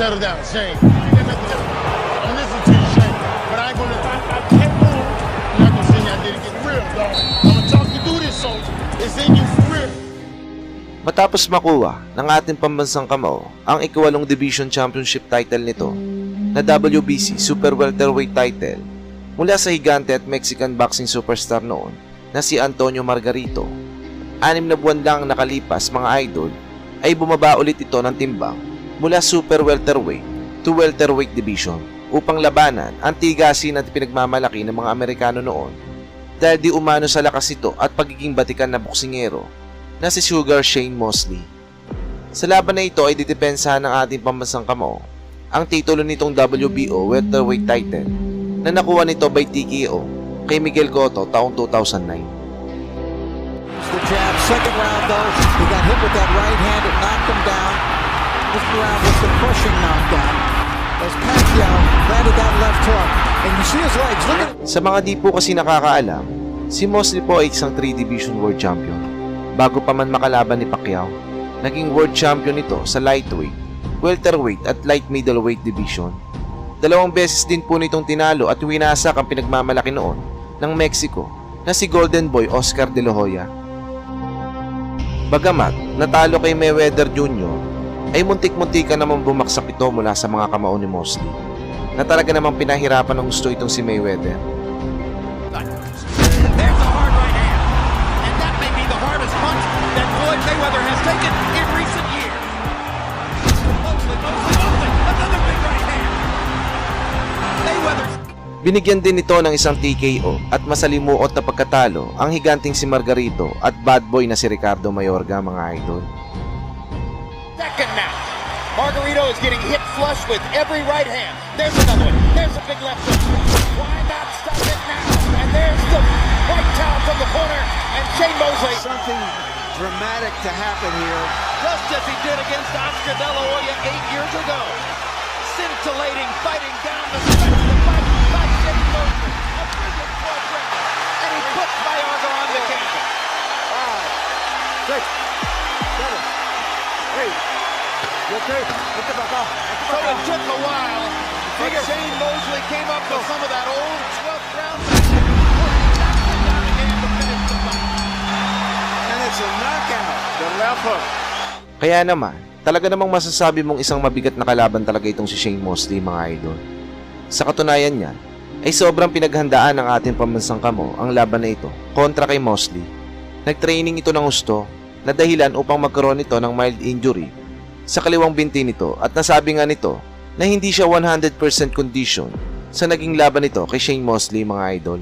settle down, Shane. I'm listening to you, but I ain't gonna. I, I can't move. I'm not gonna get real, dog. I'm talk you through this, so it's in you for. Matapos makuha ng ating pambansang kamao ang ikawalong division championship title nito na WBC Super Welterweight title mula sa higante at Mexican boxing superstar noon na si Antonio Margarito. Anim na buwan lang nakalipas mga idol ay bumaba ulit ito ng timbang mula Super Welterweight to Welterweight division upang labanan ang tigasin at pinagmamalaki ng mga Amerikano noon dahil di umano sa lakas ito at pagiging batikan na boksingero na si Sugar Shane Mosley. Sa laban na ito ay didepensahan ng ating pambansang kamao ang titulo nitong WBO welterweight title na nakuha nito by TKO kay Miguel Cotto taong 2009. The jab, second round though, he got hit with that right hand, it knocked him down. This round was the crushing knockdown. As Pacquiao landed that left hook, and you see his legs, look at Sa mga di po kasi nakakaalam, si Mosley po ay isang 3 division world champion. Bago pa man makalaban ni Pacquiao, naging world champion ito sa lightweight, welterweight at light middleweight division. Dalawang beses din po nitong tinalo at winasak ang pinagmamalaki noon ng Mexico na si Golden Boy Oscar De La Hoya. Bagamat natalo kay Mayweather Jr., ay muntik-muntika naman bumaksak ito mula sa mga kamao ni Mosley na talaga namang pinahirapan ng gusto itong si Mayweather. Binigyan din ito ng isang TKO at masalimuot na pagkatalo ang higanting si Margarito at bad boy na si Ricardo Mayorga mga idol. Second now. Margarito is getting hit flush with every right hand. There's another one. There's a big left hook. Why not stop it now? And there's the right towel from the corner. And Shane Mosley. something dramatic to happen here. just as he did against Oscar De La Hoya eight years ago. Scintillating, fighting down the stretch of the fight by Shane Mosley. A brilliant fourth. And he puts Mayorga on the canvas. Six, seven, eight. Okay. So it took a while, but Shane Mosley came up with some of that old 12th round. And it's a knockout. The left hook. Kaya naman, talaga namang masasabi mong isang mabigat na kalaban talaga itong si Shane Mosley mga idol. Sa katunayan niyan, ay sobrang pinaghandaan ng ating pambansang kamo ang laban na ito kontra kay Mosley. Nagtraining ito ng gusto na dahilan upang magkaroon ito ng mild injury sa kaliwang binti nito at nasabi nga nito na hindi siya 100% condition sa naging laban nito kay Shane Mosley mga idol.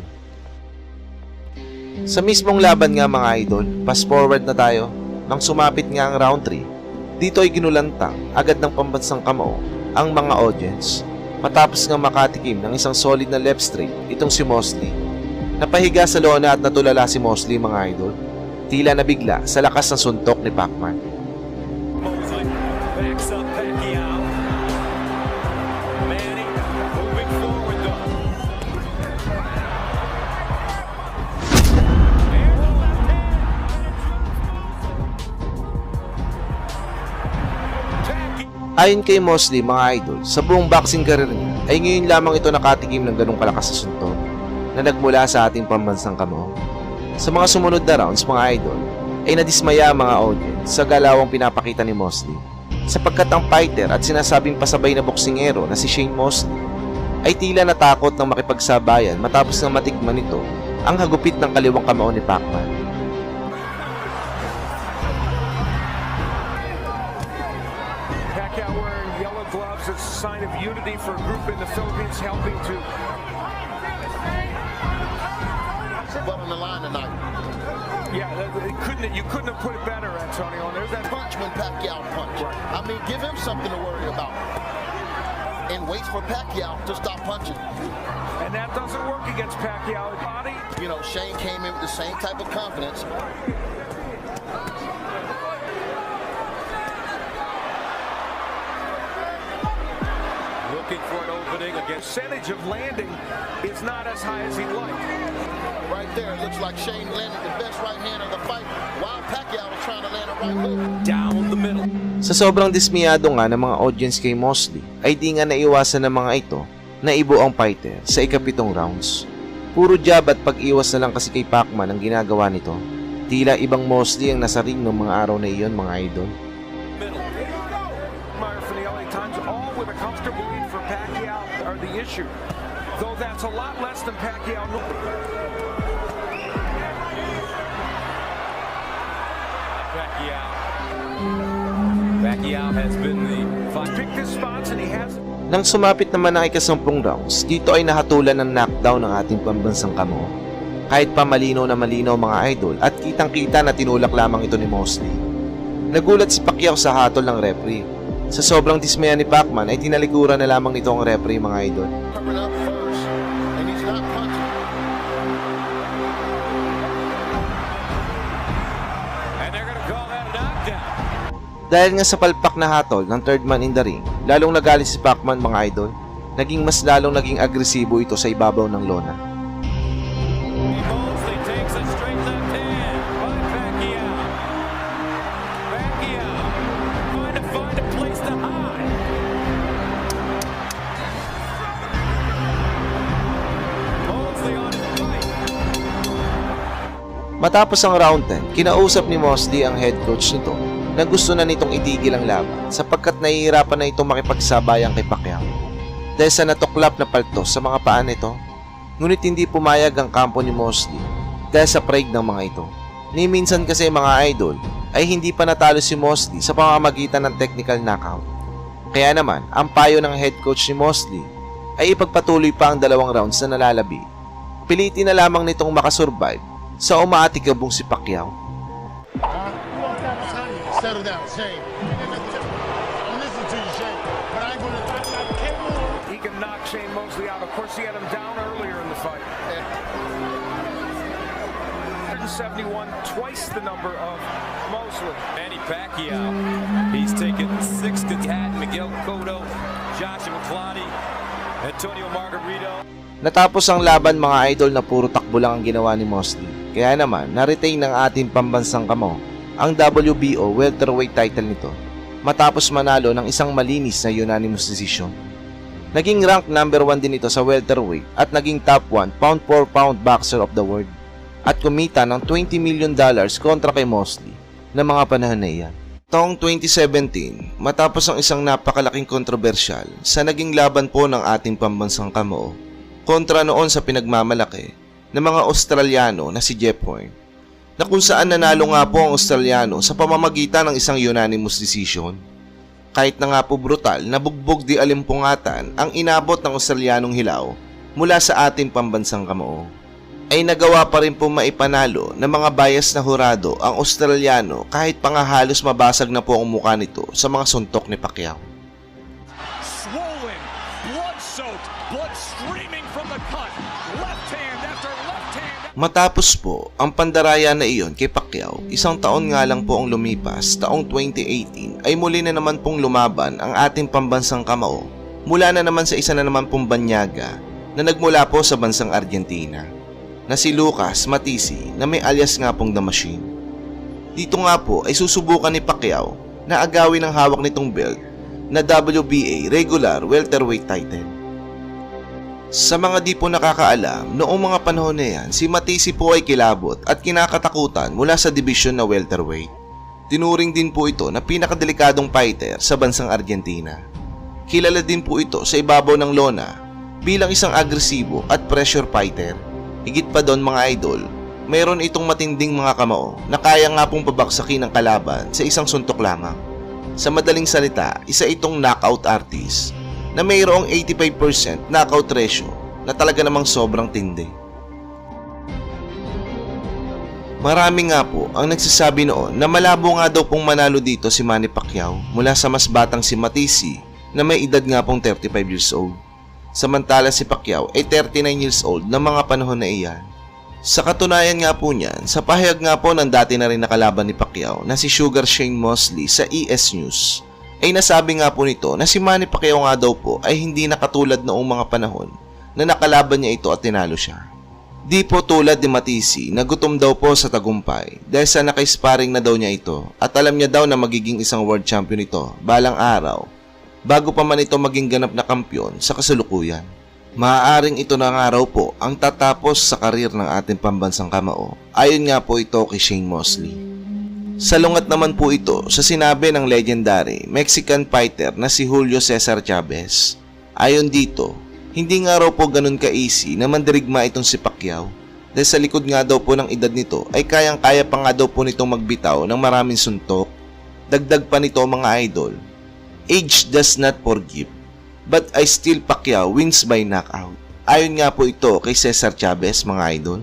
Sa mismong laban nga mga idol, fast forward na tayo nang sumapit nga ang round 3. Dito ay ginulantang agad ng pambansang kamao ang mga audience matapos nga makatikim ng isang solid na left straight itong si Mosley. Napahiga sa lona at natulala si Mosley mga idol. Tila nabigla sa lakas ng suntok ni Pacman. Backs up Pacquiao. Manning moving forward though. Ayon kay Mosley mga idol, sa buong boxing career niya ay ngayon lamang ito nakatikim ng ganong kalakas na suntok na nagmula sa ating pambansang kamao. Sa mga sumunod na rounds mga idol, ay nadismaya ang mga audience sa galawang pinapakita ni Mosley sapagkat ang fighter at sinasabing pasabay na boksingero na si Shane Mosley ay tila natakot ng makipagsabayan matapos na matikman nito ang hagupit ng kaliwang kamao ni Pacman. Pacquiao wearing yellow gloves as a sign of unity for a group in the Philippines helping to Butt on the line tonight. Couldn't you couldn't have put it better, Antonio. And there's that Punch when Pacquiao punch. I mean, give him something to worry about. And wait for Pacquiao to stop punching. and that doesn't work against Pacquiao. Body You know, Shane came in with the same type of confidence. looking for opening against percentage of landing is not as high as he'd like. Right there, it looks like Shane landed the best right hand of the fight while Pacquiao was trying to land a right hook. Down the middle. Sa sobrang dismiyado nga ng mga audience kay Mosley, ay di nga naiwasan ng mga ito na ibo ang fighter sa ikapitong rounds. Puro jab at pag-iwas na lang kasi kay Pacman ang ginagawa nito. Tila ibang Mosley ang nasa ring noong mga araw na iyon mga idol. Issue. Though that's a lot less than Pacquiao. Pacquiao. Pacquiao has been the fight. Picked his spots and he has Nang sumapit naman ang ikasampung rounds, dito ay nahatulan ng knockdown ng ating pambansang kamo. Kahit pa malinaw na malinaw mga idol at kitang kita na tinulak lamang ito ni Mosley. Nagulat si Pacquiao sa hatol ng referee. Sa sobrang dismaya ni Pacman ay tinalikuran na lamang nito ang referee mga idol. Dahil nga sa palpak na hatol ng third man in the ring, lalong nagalit si Pacman mga idol, naging mas lalong naging agresibo ito sa ibabaw ng lona. Matapos ang round 10, kinausap ni Mosley ang head coach nito na gusto na nitong itigil ang laban sapagkat nahihirapan na itong makipagsabayan kay Pacquiao. Dahil sa natuklap na paltos sa mga paa nito, ngunit hindi pumayag ang kampo ni Mosley dahil sa pride ng mga ito. Ni minsan kasi mga idol ay hindi pa natalo si Mosley sa pamamagitan ng technical knockout. Kaya naman, ang payo ng head coach ni Mosley ay ipagpatuloy pa ang dalawang rounds na nalalabi. Pilitin na lamang nitong makasurvive sa umaatikabong si Pacquiao. He can knock Shane Mosley out. Of course, he had him down earlier in the fight. 171, twice the number of Mosley. Manny Pacquiao. He's taken six to had Miguel Cotto, Joshua Clottey, Antonio Margarito. Natapos ang laban mga idol na puro takbo lang ang ginawa ni Mosley. Kaya naman, na-retain ng ating pambansang kamo ang WBO welterweight title nito matapos manalo ng isang malinis na unanimous decision. Naging rank number 1 din ito sa welterweight at naging top 1 pound for pound boxer of the world at kumita ng 20 million dollars kontra kay Mosley na mga panahon na iyan. Taong 2017, matapos ang isang napakalaking kontrobersyal sa naging laban po ng ating pambansang kamo kontra noon sa pinagmamalaki ng mga Australiano na si Jeff Horn na kung saan nanalo nga po ang Australiano sa pamamagitan ng isang unanimous decision. Kahit na nga po brutal na bugbog di alimpungatan ang inabot ng Australianong hilaw mula sa ating pambansang kamoo ay nagawa pa rin po maipanalo ng mga bias na hurado ang Australiano kahit pa nga halos mabasag na po ang mukha nito sa mga suntok ni Pacquiao. Blood-soaked, blood streaming from the cut. Left hand after left hand. Matapos po ang pandaraya na iyon kay Pacquiao, isang taon nga lang po ang lumipas, taong 2018 ay muli na naman pong lumaban ang ating pambansang kamao mula na naman sa isa na naman pong banyaga na nagmula po sa bansang Argentina na si Lucas Matisi na may alias nga pong The Machine. Dito nga po ay susubukan ni Pacquiao na agawin ang hawak nitong belt na WBA regular welterweight title. Sa mga di po nakakaalam, noong mga panahon na yan, si Matisi po ay kilabot at kinakatakutan mula sa division na welterweight. Tinuring din po ito na pinakadelikadong fighter sa bansang Argentina. Kilala din po ito sa ibabaw ng lona bilang isang agresibo at pressure fighter. Higit pa doon mga idol, mayroon itong matinding mga kamao na kaya nga pong pabaksakin ng kalaban sa isang suntok lamang. Sa madaling salita, isa itong knockout artist na mayroong 85% knockout ratio na talaga namang sobrang tindi. Marami nga po ang nagsasabi noon na malabo nga daw pong manalo dito si Manny Pacquiao mula sa mas batang si Matisi na may edad nga pong 35 years old. Samantala si Pacquiao ay 39 years old na mga panahon na iyan. Sa katunayan nga po niyan, sa pahayag nga po ng dati na rin nakalaban ni Pacquiao na si Sugar Shane Mosley sa ES News, ay nasabi nga po nito na si Manny Pacquiao nga daw po ay hindi nakatulad noong mga panahon na nakalaban niya ito at tinalo siya. Di po tulad ni Matisi na gutom daw po sa tagumpay dahil sa naka-sparring na daw niya ito at alam niya daw na magiging isang world champion ito balang araw bago pa man ito maging ganap na kampyon sa kasalukuyan. Maaaring ito na nga raw po ang tatapos sa karir ng ating pambansang kamao. Ayon nga po ito kay Shane Mosley. Salungat naman po ito sa sinabi ng legendary Mexican fighter na si Julio Cesar Chavez. Ayon dito, hindi nga raw po ganun ka-easy na mandirigma itong si Pacquiao dahil sa likod nga daw po ng edad nito ay kayang-kaya pa nga daw po nitong magbitaw ng maraming suntok. Dagdag pa nito mga idol, age does not forgive but I still Pacquiao wins by knockout. Ayon nga po ito kay Cesar Chavez mga idol.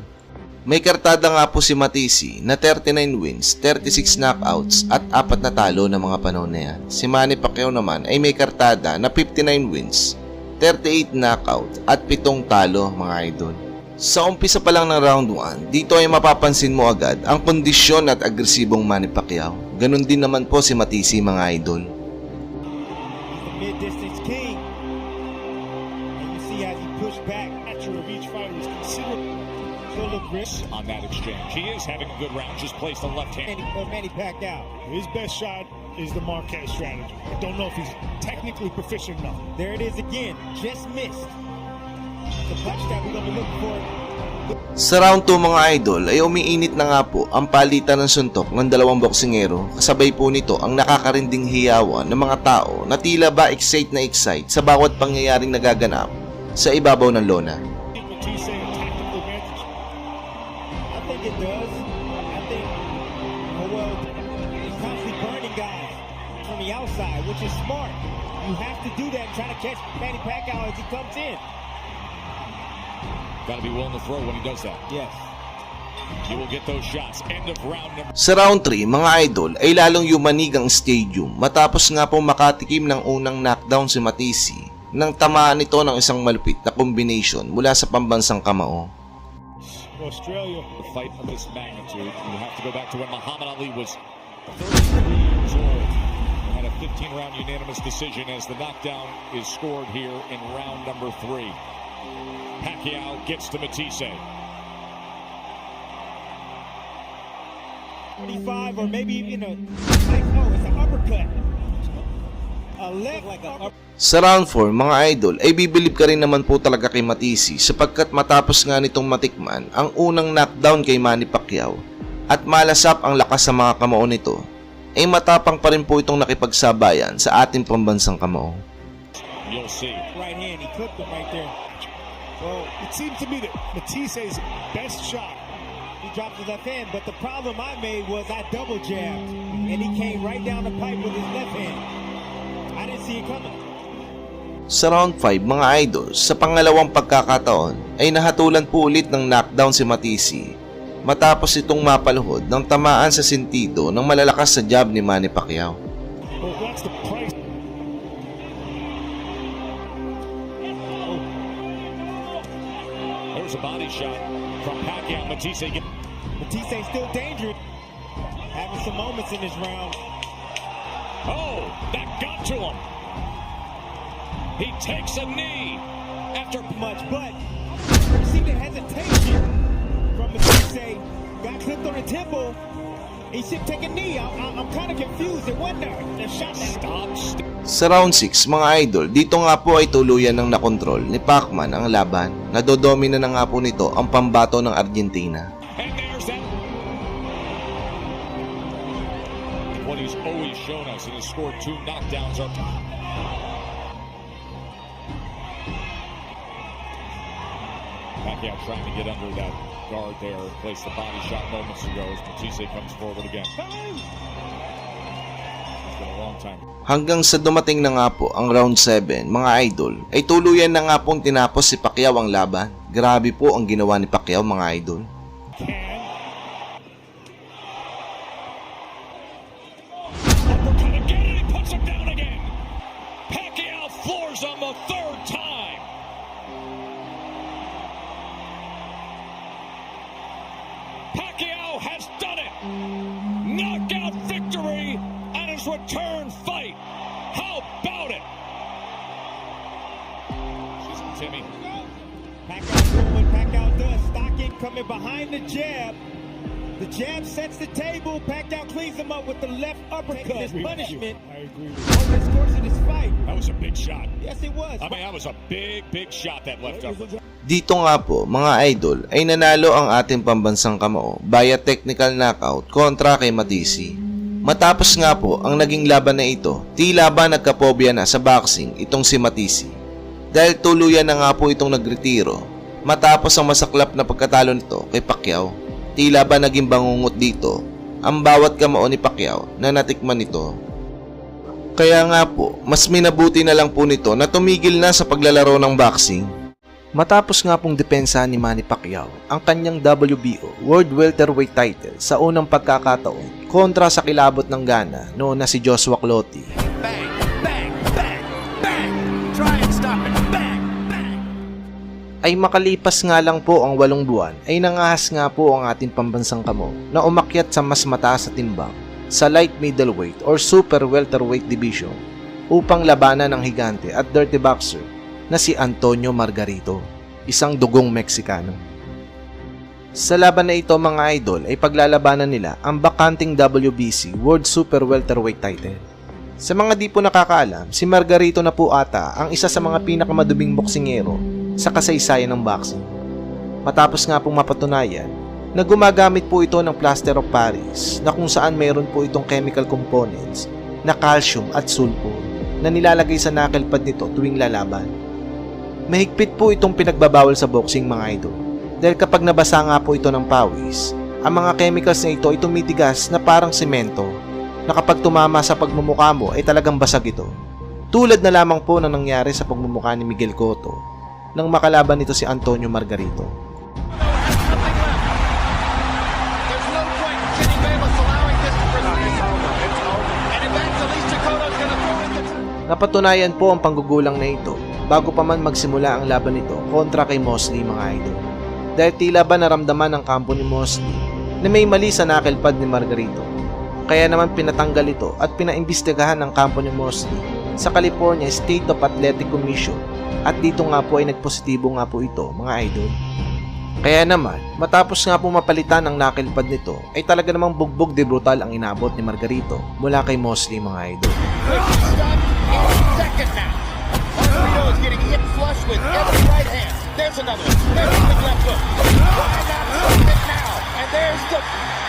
May kartada nga po si Matisi na 39 wins, 36 knockouts at apat na talo ng mga panahon na yan. Si Manny Pacquiao naman ay may kartada na 59 wins, 38 knockout at 7 talo mga idol. Sa umpisa pa lang ng round 1, dito ay mapapansin mo agad ang kondisyon at agresibong Manny Pacquiao. Ganon din naman po si Matisi mga idol. See as he pushed back, natural reach fighter is considerable. Still look rich. on that exchange. He is having a good round. Just placed the left hand. Manny, uh, Manny Pacquiao. His best shot is the Marquez strategy. I don't know if he's technically proficient enough. There it is again. Just missed. The punch that we're going to be looking for. Sa round 2 mga idol ay umiinit na nga po ang palitan ng suntok ng dalawang boksingero kasabay po nito ang nakakarinding hiyawan ng mga tao na tila ba excite na excite sa bawat pangyayaring nagaganap sa ibabaw ng lona. Matisse a tactical advantage. I think it does. I think, well, he's constantly burning guys from the outside, which is smart. You have to do that and try to catch Manny Pacquiao as he comes in. Got to be willing to throw when he does that. Yes. You will get those shots. End of round number. Sa round 3 mga idol ay lalong yumanig ang stadium matapos nga po makatikim ng unang knockdown si Matisi nang tamaan ito ng isang malupit na combination mula sa pambansang kamao. Australia. The fight of this magnitude. You have to go back to when Muhammad Ali was 33 years old. And a 15-round unanimous decision as the knockdown is scored here in round number three. Pacquiao gets to Matisse. 25 or maybe even a, oh, it's an uppercut. Sa round 4 mga idol ay bibilib ka rin naman po talaga kay Matisi sapagkat matapos nga nitong matikman ang unang knockdown kay Manny Pacquiao at malasap ang lakas sa mga kamao nito ay matapang pa rin po itong nakipagsabayan sa ating pambansang kamao. You'll see. right hand. He clipped him right there. Well, it seems to me that Matisse's best shot He dropped his left hand, but the problem I made was I double jabbed, and he came right down the pipe with his left hand. I didn't see it coming. Sa round 5 mga idol, sa pangalawang pagkakataon ay nahatulan po ulit ng knockdown si Matisi matapos itong mapaluhod ng tamaan sa sentido ng malalakas sa jab ni Manny Pacquiao. There's a body shot from Pacquiao. Matisse get Batiste still dangerous. Having some moments in this round. Oh, that got to him. He takes a knee after Much, but see the hesitation from Batiste. Got clipped on the temple. He should take a knee. I, I, I'm kind of confused. It wasn't a shot that stops. Sa round 6 mga idol, dito nga po ay tuluyan ng nakontrol ni Pacman ang laban. Nadodomina na nga po nito ang pambato ng Argentina. He's always shown us, and has scored two knockdowns up. Pacquiao trying to get under that guard there, placed the body shot moments ago as Batiste comes forward again. Hanggang sa dumating na nga po ang round 7, mga idol, ay tuluyan na nga pong tinapos si Pacquiao ang laban. Grabe po ang ginawa ni Pacquiao mga idol. Uppercut Pacquiao has done it. Knockout victory on his return fight. How about it? Timmy. Pacquiao Pacquiao does. Stock in coming behind the jab. The jab sets the table. Pacquiao cleans him up with the left uppercut. His punishment I agree. over the fight. That was a big shot. Yes, it was. I mean, that was a big, big shot, that left uppercut. Dito nga po, mga idol, ay nanalo ang ating pambansang kamao via technical knockout kontra kay Matisi. Matapos nga po ang naging laban na ito, tila ba nagkapobya na sa boxing itong si Matisi. Dahil tuluyan na nga po itong nagretiro matapos ang masaklap na pagkatalo nito kay Pacquiao. Tila ba naging bangungot dito ang bawat kamao ni Pacquiao na natikman nito kaya nga po, mas minabuti na lang po nito na tumigil na sa paglalaro ng boxing. Matapos nga pong depensa ni Manny Pacquiao ang kanyang WBO World Welterweight title sa unang pagkakataon kontra sa kilabot ng Ghana noon na si Joshua Clottey. Bang, bang, bang, bang. Try and stop it. Bang, bang. Ay makalipas nga lang po ang walong buwan ay nangahas nga po ang ating pambansang kamo na umakyat sa mas mataas sa timbang sa light middleweight or super welterweight division upang labanan ng higante at dirty boxer na si Antonio Margarito, isang dugong Meksikano. Sa laban na ito mga idol ay paglalabanan nila ang bakanting WBC World Super Welterweight title. Sa mga di po nakakaalam, si Margarito na po ata ang isa sa mga pinakamaduming boksingero sa kasaysayan ng boxing. Matapos nga pong mapatunayan na gumagamit po ito ng plaster of Paris na kung saan mayroon po itong chemical components na calcium at sulfur na nilalagay sa knuckle pad nito tuwing lalaban. Mahigpit po itong pinagbabawal sa boxing mga idol dahil kapag nabasa nga po ito ng pawis, ang mga chemicals na ito ay tumitigas na parang semento na kapag tumama sa pagmumukha mo ay talagang basag ito. Tulad na lamang po na nangyari sa pagmumukha ni Miguel Cotto nang makalaban nito si Antonio Margarito. Napatunayan po ang panggugulang na ito bago pa man magsimula ang laban nito kontra kay Mosley mga idol. Dahil tila ba naramdaman ng kampo ni Mosley na may mali sa nakilpad ni Margarito. Kaya naman pinatanggal ito at pinaimbestigahan ng kampo ni Mosley sa California State of Athletic Commission at dito nga po ay nagpositibo nga po ito mga idol. Kaya naman, matapos nga po mapalitan ang nakilpad nito, ay talaga namang bugbog de brutal ang inabot ni Margarito mula kay Mosley mga idol. In second now. Margarito is getting hit flush with every right hand. There's another one. There's a big left hook. Why not stop it now? And there's the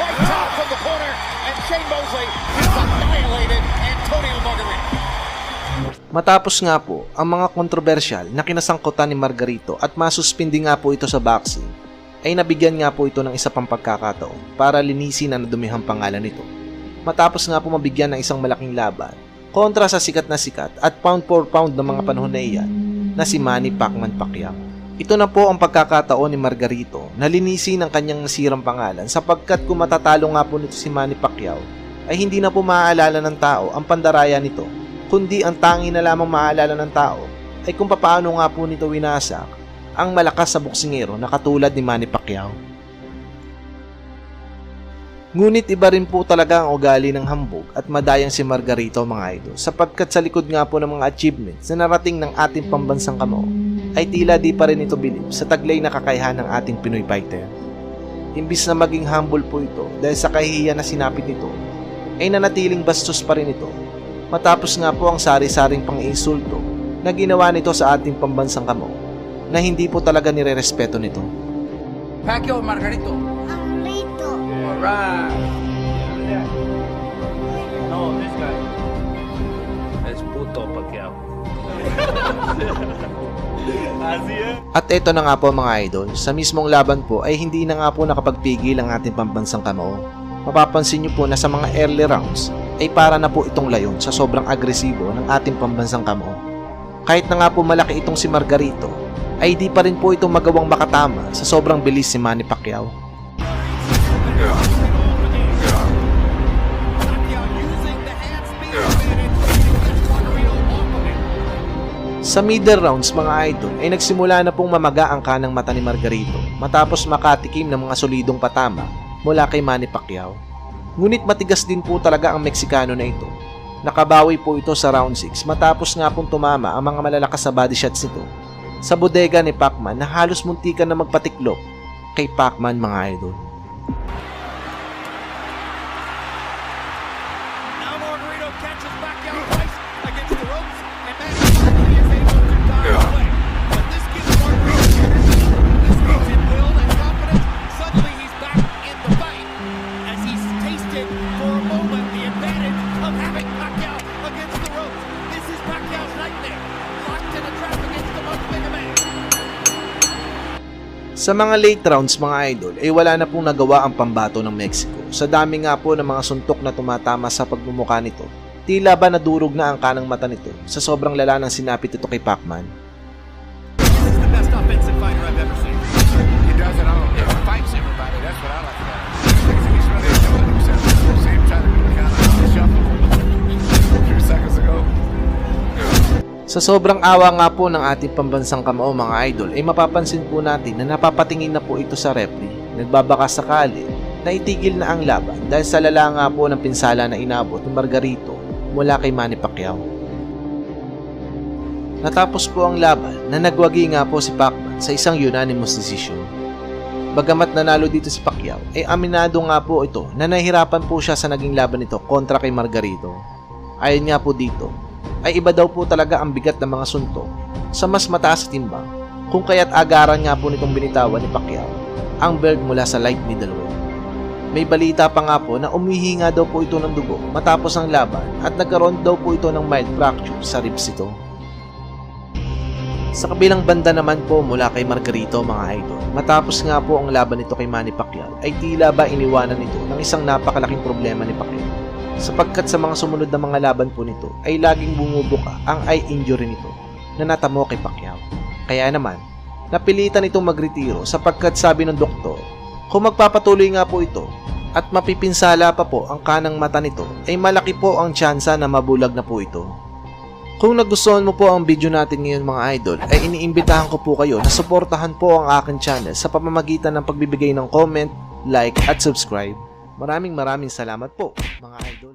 right top from the corner. And Shane Mosley has annihilated Antonio Margarito. Matapos nga po ang mga kontrobersyal na kinasangkutan ni Margarito at masuspindi nga po ito sa boxing, ay nabigyan nga po ito ng isa pang pagkakataon para linisin ang nadumihang pangalan nito. Matapos nga po mabigyan ng isang malaking laban kontra sa sikat na sikat at pound for pound ng mga panahon na iyan na si Manny Pacman Pacquiao. Ito na po ang pagkakataon ni Margarito na linisin ang kanyang nasirang pangalan sapagkat kung matatalo nga po nito si Manny Pacquiao ay hindi na po maaalala ng tao ang pandaraya nito kundi ang tangi na lamang maaalala ng tao ay kung papaano nga po nito winasak ang malakas sa boksingero na katulad ni Manny Pacquiao. Ngunit iba rin po talaga ang ugali ng hambog at madayang si Margarito mga idol sapagkat sa likod nga po ng mga achievements na narating ng ating pambansang kamao ay tila di pa rin ito bilib sa taglay na kakayahan ng ating Pinoy fighter. Imbis na maging humble po ito dahil sa kahihiyan na sinapit nito, ay nanatiling bastos pa rin ito matapos nga po ang sari-saring pang-insulto na ginawa nito sa ating pambansang kamao na hindi po talaga nire-respeto nito. Pacquiao Margarito. Alright. No, this guy. Es puto Pacquiao. At ito na nga po mga idol, sa mismong laban po ay hindi na nga po nakapagpigil ang ating pambansang kamao. Mapapansin nyo po na sa mga early rounds ay para na po itong layon sa sobrang agresibo ng ating pambansang kamao. Kahit na nga po malaki itong si Margarito, ay di pa rin po itong magawang makatama sa sobrang bilis si Manny Pacquiao. Sa middle rounds mga idol ay nagsimula na pong mamaga ang kanang mata ni Margarito matapos makatikim ng mga solidong patama mula kay Manny Pacquiao. Ngunit matigas din po talaga ang Meksikano na ito. Nakabawi po ito sa round 6 matapos nga pong tumama ang mga malalakas sa body shots nito sa bodega ni Pacman na halos muntikan na magpatiklop kay Pacman mga idol. Now Sa mga late rounds mga idol, ay wala na pong nagawa ang pambato ng Mexico. Sa dami nga po ng mga suntok na tumatama sa pagmumukha nito, tila ba nadurog na ang kanang mata nito sa sobrang lala ng sinapit ito kay Pacman? Sa sobrang awa nga po ng ating pambansang kamao mga idol, ay mapapansin po natin na napapatingin na po ito sa referee. Nagbabaka sakali na itigil na ang laban dahil sa lala nga po ng pinsala na inabot ni Margarito mula kay Manny Pacquiao. Natapos po ang laban na nagwagi nga po si Pacman sa isang unanimous decision. Bagamat nanalo dito si Pacquiao, ay aminado nga po ito na nahihirapan po siya sa naging laban nito kontra kay Margarito. Ayon nga po dito, ay iba daw po talaga ang bigat ng mga suntok sa mas mataas na timbang kung kaya't agaran nga po nitong binitawan ni Pacquiao ang belt mula sa light middleweight. May balita pa nga po na umihi nga daw po ito ng dugo matapos ang laban at nagkaroon daw po ito ng mild fracture sa ribs ito. Sa kabilang banda naman po mula kay Margarito mga idol, matapos nga po ang laban nito kay Manny Pacquiao ay tila ba iniwanan nito ng isang napakalaking problema ni Pacquiao sapagkat sa mga sumunod na mga laban po nito ay laging bumubuka ang eye injury nito na natamo kay Pacquiao. Kaya naman, napilitan itong magretiro sapagkat sabi ng doktor, kung magpapatuloy nga po ito at mapipinsala pa po ang kanang mata nito ay malaki po ang tsansa na mabulag na po ito. Kung nagustuhan mo po ang video natin ngayon mga idol, ay iniimbitahan ko po kayo na suportahan po ang aking channel sa pamamagitan ng pagbibigay ng comment, like at subscribe. Maraming maraming salamat po mga idol.